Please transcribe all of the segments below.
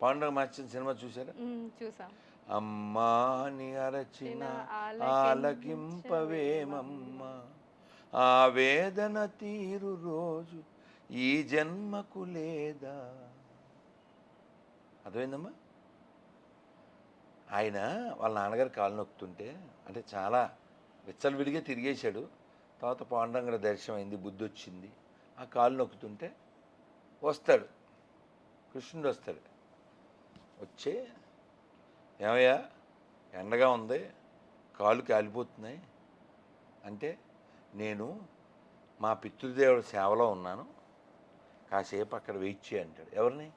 Panduranga master cinema చూసారా మ్మ్, చూసాం. అమ్మాని అరచిన ఆలకింపవేమమ్మ. ఆ వేదన తీరు రోజు ఈ జన్మకు లేదా. అర్థమైందమ్మా? ఆయన వాళ్ళ నాన్నగారు కాలు నొక్కుతుంటే అంటే చాలా విచ్చలవిడిగా తిరిగేశాడు. తర్వాత పాండురంగడ దర్శనం అయింది బుద్ధి వచ్చింది ఆ కాలు నొక్కుతుంటే వస్తాడు. కృష్ణుడు వస్తాడు. వచ్చి ఏమయ్యా ఎండగా ఉంది కాళ్ళు కాలిపోతున్నాయి. అంటే నేను మా పితృదేవుడి సేవలో ఉన్నాను కాసేపు అక్కడ వెయిట్ చేయి అంటాడు. ఎవరిని?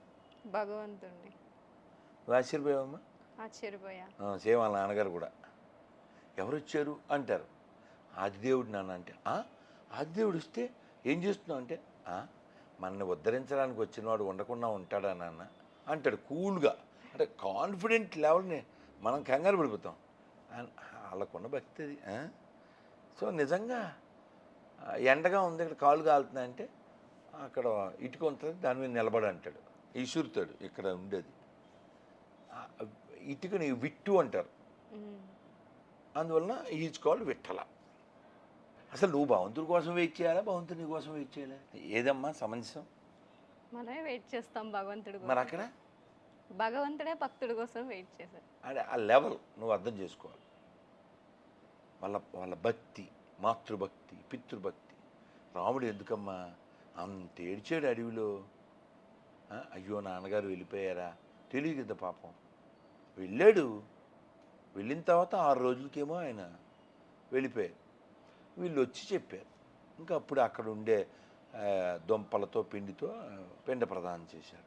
భగవంతుడి నువ్వు ఆశ్చర్యపోయావమ్మా? ఆశ్చర్యపోయా. సేమ్ వాళ్ళ నాన్నగారు కూడా. ఎవరు వచ్చారు అంటారు. ఆదిదేవుడు నాన్న అంటే "ఆ? ఆదిదేవుడు వస్తే ఏం చేస్తున్నావు? అంటే "ఆ, మనల్ని ఉద్ధరించడానికి వచ్చినవాడు ఉండకుండా ఉంటాడా నాన్న? అంటాడు కూల్గా. అంటే కాన్ఫిడెంట్ లెవెల్ని మనం కంగారు పడిపోతాం. వాళ్ళకున్న భక్తి అది? సో నిజంగా ఎండగా ఉంది ఇక్కడ కాలు కాలుతున్నాయంటే అక్కడ ఇటుక ఉంటుంది దాని మీద నిలబడి అంటాడు. ఈశ్వరుతాడు ఇక్కడ ఉండేది. ఇటుకని విట్టు అంటారు. అందువలన ఈజ్ కాల్డ్ విట్టల అసలు నువ్వు భగవంతుడి కోసం వెయిట్ చేయాలా భగవంతుడి కోసం వెయిట్ చేయాలా? ఏదమ్మా సమంజసం? మనమే వెయిట్ చేస్తాం భగవంతుడి మరి అక్కడ? భగవంతుడే భక్తుడి కోసం వెయిట్ చేశారు అంటే ఆ లెవెల్ నువ్వు అర్థం చేసుకోవాలి. వాళ్ళ వాళ్ళ భక్తి మాతృభక్తి పితృభక్తి. రాముడు ఎందుకమ్మా? అంత ఏడ్చాడు అడవిలో. అయ్యో నాన్నగారు వెళ్ళిపోయారా? తెలియదు కదా పాపం. వెళ్ళాడు. వెళ్ళిన తర్వాత ఆరు రోజులకేమో ఆయన వెళ్ళిపోయారు. వీళ్ళు వచ్చి చెప్పారు. ఇంకా అప్పుడు అక్కడ ఉండే దుంపలతో పిండితో పిండ ప్రదానం చేశారు.